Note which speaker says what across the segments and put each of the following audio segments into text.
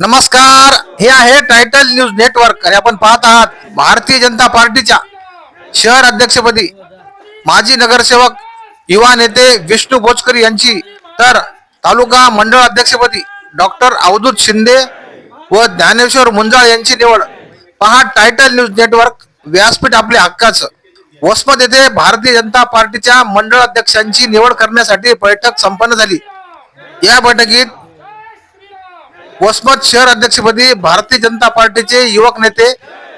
Speaker 1: नमस्कार हे आहे टायटल न्यूज नेटवर्क आणि आपण पाहत आहात भारतीय जनता पार्टीच्या शहर अध्यक्षपदी माजी नगरसेवक युवा नेते विष्णू बोचकर यांची तर तालुका मंडळ अध्यक्षपदी डॉक्टर अवधूत शिंदे व ज्ञानेश्वर मुंजाळ यांची निवड. पहा टायटल न्यूज नेटवर्क व्यासपीठ आपल्या हक्काचं. वसमत येथे भारतीय जनता पार्टीच्या मंडळ अध्यक्षांची निवड करण्यासाठी बैठक संपन्न झाली. या बैठकीत वसमत शहर अध्यक्षपदी भारतीय जनता पार्टीचे युवक नेते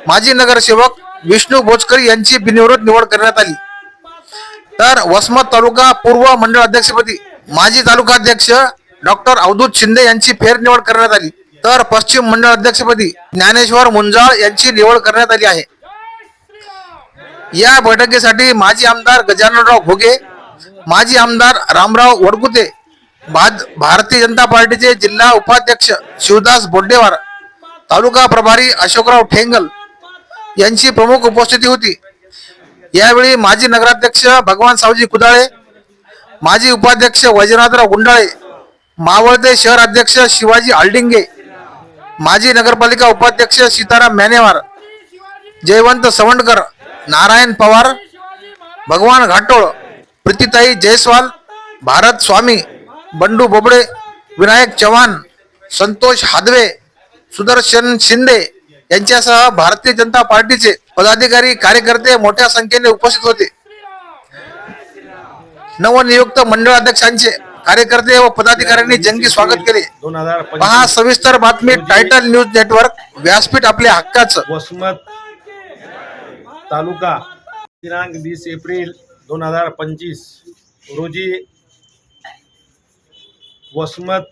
Speaker 1: माजी नगरसेवक विष्णू भोजकर यांची बिनविरोध निवड करण्यात आली. तर वसमत तालुका पूर्व मंडळ अध्यक्षपदी माजी तालुका अध्यक्ष डॉक्टर अवधूत शिंदे यांची फेरनिवड करण्यात आली. तर पश्चिम मंडळ अध्यक्षपदी ज्ञानेश्वर मुंजाळ यांची निवड करण्यात आली आहे. या बैठकीसाठी माजी आमदार गजाननराव घोगे माजी आमदार रामराव वडगुते बाद भारतीय जनता पार्टीचे जिल्हा उपाध्यक्ष शिवदास बोड्डेवार तालुका प्रभारी अशोकराव ठेंगल यांची प्रमुख उपस्थिती होती. यावेळी माजी नगराध्यक्ष भगवान सावजी कुदाळे माजी उपाध्यक्ष वैजनाथराव गुंडाळे मावळते शहर अध्यक्ष शिवाजी आल्डिंगे माजी नगरपालिका उपाध्यक्ष सीताराम मॅनेवार जयवंत सवंडकर नारायण पवार भगवान घाटोळ प्रतिताई जयस्वाल भारत स्वामी बंडू बोबडे विनायक चव्हाण संतोष हादवे सुदर्शन शिंदे यांच्यासह भारतीय जनता पार्टीचे पदाधिकारी कार्यकर्ते मोठ्या संख्येने उपस्थित होते. नवनियुक्त मंडळ अध्यक्षांचे कार्यकर्ते व पदाधिकाऱ्यांनी जंगी स्वागत केले. पहा सविस्तर बातमी टायटल न्यूज नेटवर्क व्यासपीठ आपल्या हक्काचं.
Speaker 2: वसमत तालुका दिनांक वीस एप्रिल दोन हजार पंचवीस रोजी वसमत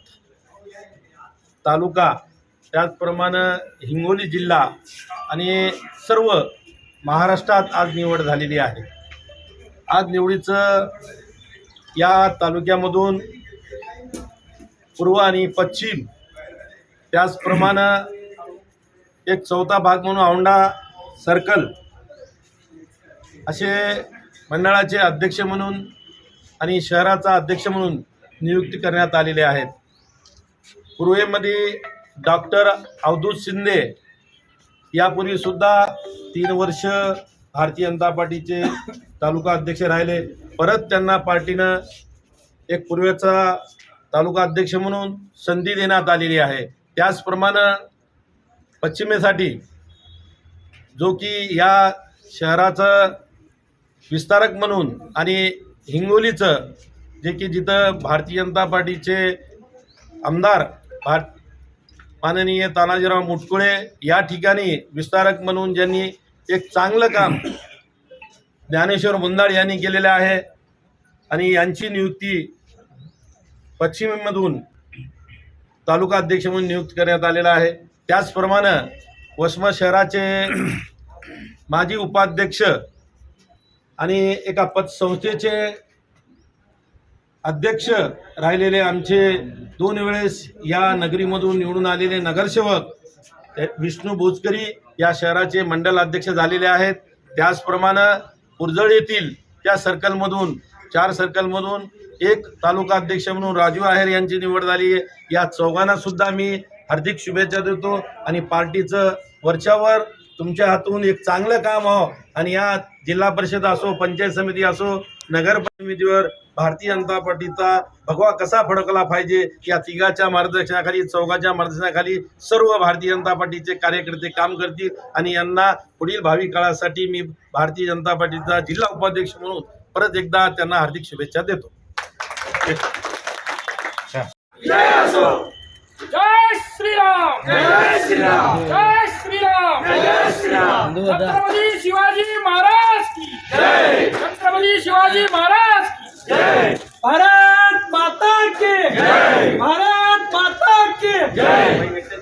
Speaker 2: तालुका त्याचप्रमाणे हिंगोली जिल्हा आणि सर्व महाराष्ट्रात आज निवड झालेली आहे. आज निवडीचं या तालुक्यामधून पूर्व आणि पश्चिम त्याचप्रमाणे एक चौथा भाग म्हणून औंढा सर्कल असे मंडळाचे अध्यक्ष म्हणून आणि शहराचा अध्यक्ष म्हणून नियुक्ती करण्यात आलेले आहेत. पूर्वेमध्ये डॉक्टर अवधूत शिंदे यापूर्वीसुद्धा तीन वर्ष भारतीय जनता पार्टीचे तालुका अध्यक्ष राहिले. परत त्यांना पार्टीनं एक पूर्वेचा तालुका अध्यक्ष म्हणून संधी देण्यात आलेली आहे. त्याचप्रमाणे पश्चिमेसाठी जो की या शहराचं विस्तारक म्हणून आणि हिंगोलीचं जे की जिथं भारतीय जनता पार्टीचे आमदार भार माननीय तानाजीराव मुटकुळे या ठिकाणी विस्तारक म्हणून ज्यांनी एक चांगलं काम ज्ञानेश्वर मुंदाड यांनी केलेलं आहे आणि यांची नियुक्ती पश्चिमेमधून तालुका अध्यक्ष म्हणून नियुक्त करण्यात आलेला आहे. त्याचप्रमाणे वसमत शहराचे माजी उपाध्यक्ष आणि एका पतसंस्थेचे अध्यक्ष राहिलेले आमचे दोन वेळेस या नगरीमधून निवडून आलेले नगरसेवक विष्णू बोजकरी या शहराचे मंडल अध्यक्ष झालेले आहेत. त्याचप्रमाणे पुरजळ येथील त्या सर्कलमधून चार सर्कलमधून एक तालुका अध्यक्ष म्हणून राजू आहेर यांची निवड झाली. आहे या चौघांना सुद्धा मी हार्दिक शुभेच्छा देतो आणि पार्टीचं वरच्यावर तुमच्या हातून एक चांगलं काम हो. आणि या जिल्हा परिषद असो पंचायत समिती असो नगर समितीवर भारतीय जनता पार्टीचा भगवा कसा फडकला पाहिजे या तिघाच्या मार्गदर्शनाखाली चौघाच्या मार्गदर्शनाखाली सर्व भारतीय जनता पार्टीचे कार्यकर्ते काम करतील. आणि यांना पुढील भावी काळासाठी मी भारतीय जनता पार्टीचा जिल्हा उपाध्यक्ष म्हणून परत एकदा त्यांना हार्दिक शुभेच्छा देतो.
Speaker 3: जय श्रीराम. जय श्रीराम. जय श्रीराम. छत्रपती शिवाजी महाराज की छत्रपती शिवाजी महाराज भारत माता के भारत माता के जय.